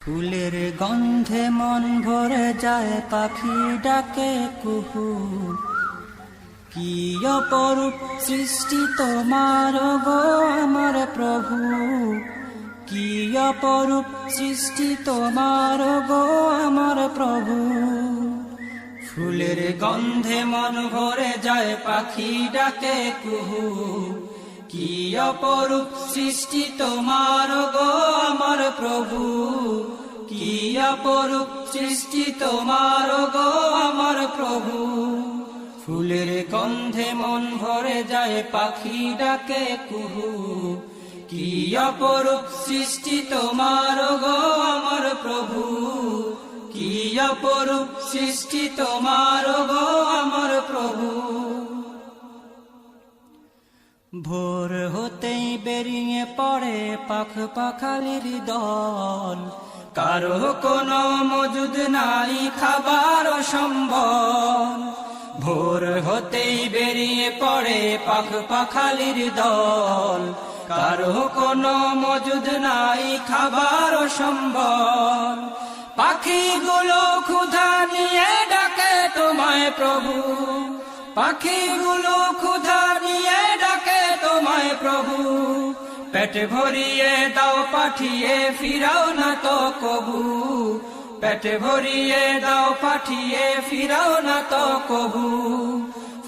ফুলের গন্ধে মন ভরে যায়, পাখি ডাকে কুহু। কি অপরূপ সৃষ্টি তোমার গো আমার প্রভু। কি অপরূপ সৃষ্টি তোমার গো আমার প্রভু। ফুলের গন্ধে মন ভরে যায়, পাখি ডাকে কুহু। কি অপরূপ সৃষ্টি তোমার গো আমার প্রভু? কি অপরূপ সৃষ্টি তোমার গো আমার প্রভু? ফুলের গন্ধে মন ভরে যায়, পাখি ডাকে কুহু। কি অপরূপ সৃষ্টি তোমার গো আমার প্রভু? কি অপরূপ সৃষ্টি তোমার গো আমার প্রভু? ভোর হতেই বেরিয়ে পড়ে পাখ পাখালির দল। কারও কোনো মজুদ নাই, খাবার সম্ভব ভোর হতেই বেরিয়ে পড়ে পাখ পাখালির দল। কারও কোনো মজুদ নাই, খাবার সম্বল পাখিগুলো ক্ষুধা নিয়ে ডাকে তোমায় প্রভু। পাখিগুলো ক্ষুধা নিয়ে প্রভু, পেট ভরিয়ে দাও, পাঠিয়ে ফিরাও না তো কবু। পেট ভরিয়ে দাও, পাঠিয়ে ফিরাও না তো কবু।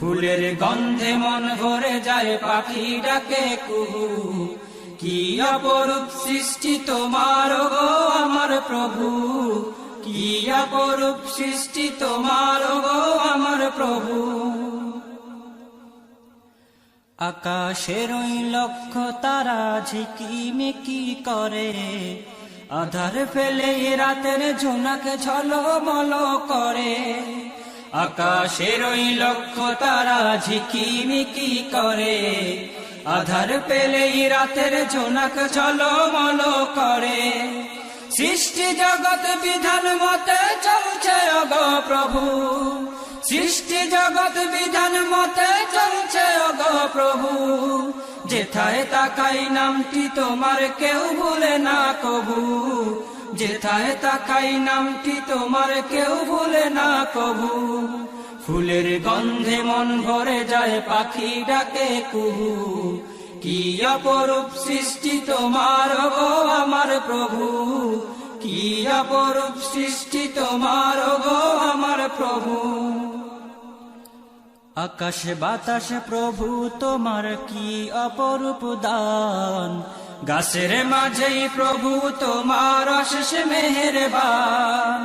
ফুলের গন্ধে মন ভরে যায়, পাখি ডাকে কুহু। কি অপরূপ সৃষ্টি তোমার গো, আমার প্রভু। কি অপরূপ সৃষ্টি তোমার গো, আমার প্রভু। আকাশের ওই লক্ষ তারা ঝিকিমিকি করে। আধার ফেলে রাতের ঝোনাকে ঝলমল করে। আকাশের ওই লক্ষ তারা ঝিকিমিকি করে। আধার পেলে রাতের ঝোনাক ঝলমল করে। সৃষ্টি জগৎ বিধান মতে চলছে অগ প্রভু। সৃষ্টি জগৎ বিধান মতে চলছে অগ প্রভু। যেথায় তাকাই নামটি তোমার কেউ ভুলে না কবু। যেথায় তাকাই নামটি তোমার কেউ ভুলে না কবু। ফুলের গন্ধে মন ভরে যায়, পাখি ডাকে কুহু। কি অপরূপ সৃষ্টি তোমার গো আমার প্রভু। কি অপরূপ সৃষ্টি তোমার গো আমার প্রভু। আকাশ বাতাস প্রভু, তোমার কি অপরূপ দান? গাছের মাঝেই প্রভু, তোমার অশেষ মেহেরবান।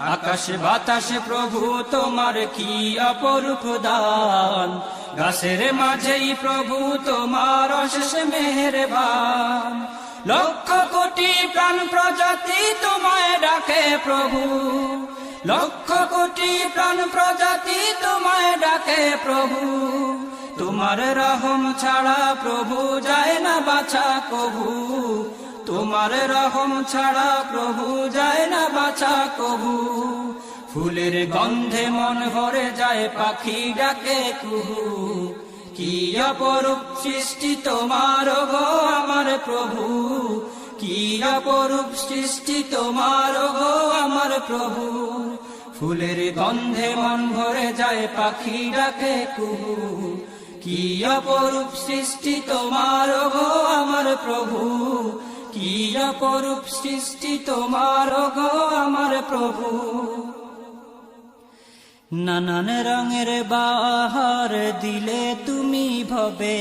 আকাশ বাতাস প্রভু, তোমার কি অপরূপ দান? গাছের মাঝেই প্রভু, তোমার অশেষ মেহেরবান। লক্ষ কোটি প্রাণ প্রজাতি তোমায় ডাকে প্রভু। লক্ষ কোটি প্রাণ প্রজাতি তোমায় ডাকে প্রভু। তোমার রহম ছাড়া প্রভু যায় না বাছা কভু তোমার রহম ছাড়া প্রভু যায় না বাছা কভু ফুলের গন্ধে মন ভরে যায়, পাখি ডাকে কুহু। কি অপরূপ সৃষ্টি তোমার গো আমার প্রভু। কি অপরূপ সৃষ্টি তোমার গো আমার প্রভু। ফুলের গন্ধে মন ভরে যায়, পাখি ডাকে, কুহু। কি অপরূপ সৃষ্টি তোমার, গো আমার প্রভু? কি অপরূপ সৃষ্টি তোমার, গো আমার প্রভু? নানান রঙের বাহার দিলে তুমি ভবে।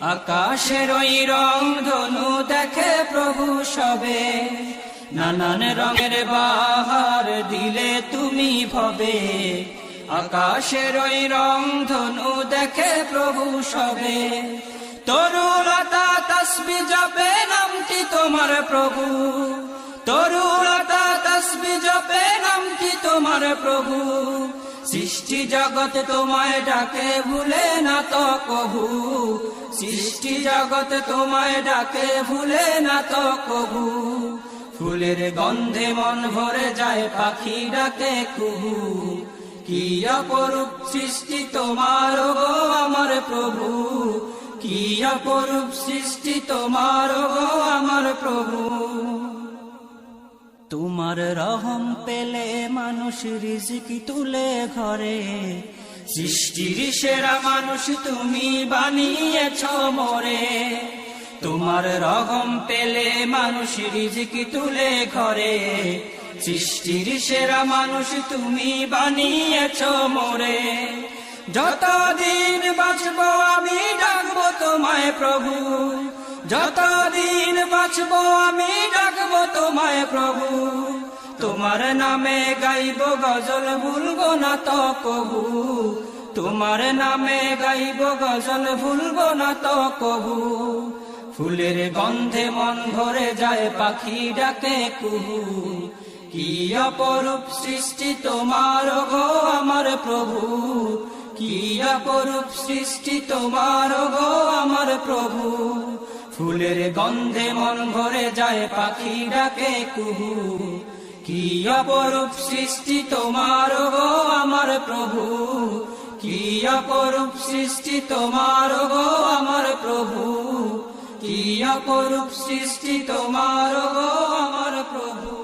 আকাশের ওই রং ধনু দেখে প্রভু সবে। নানান রঙের বাহার দিলে তুমি ভবে। আকাশের ওই রং ধনু দেখে প্রভু সবে। তরুলতা তসবি জপে নামটি তোমার প্রভু। তরুলতা তসবি জপে নামটি তোমার প্রভু। সৃষ্টি জগৎ তোমায় ডাকে, ভুলে না তো কভু। সৃষ্টি জগৎ তোমায় ডাকে, ভুলে না তো কভু। ফুলের গন্ধে মন ভরে যায়, পাখি ডাকে, কুহু, কি অপরূপ সৃষ্টি তোমার গো আমার প্রভু? কি অপরূপ সৃষ্টি তোমার গো আমার প্রভু? তোমার রহম পেলে মানুষ রিজিকি তুলে ঘরে। সৃষ্টির সেরা মানুষ তুমি বানিয়েছ মোরে। তোমার রহম পেলে মানুষ রিজিকি তুলে ঘরে। সৃষ্টির সেরা মানুষ তুমি বানিয়েছ মোরে। যতদিন বাঁচব আমি ডাকবো তোমায় প্রভু। যতদিন বাঁচব আমি ডাকবো তোমায় প্রভু। তোমার নামে গাইব গজল ভুলবো না তো কবু। তোমার নামে গাইব গজল ভুলবো না তো কবু। ফুলের গন্ধে মন ভরে যায়, পাখি ডাকে, কুহু। কি অপরূপ সৃষ্টি তোমার গো আমার প্রভু? কি অপরূপ সৃষ্টি তোমার গো আমার প্রভু? ফুলের গন্ধে মন ভরে যায়, পাখি ডাকে, কুহু। কি অপরূপ সৃষ্টি তোমার গো আমার প্রভু? কি অপরূপ সৃষ্টি তোমার গো আমার প্রভু? কি অপরূপ সৃষ্টি তোমার গো আমার প্রভু?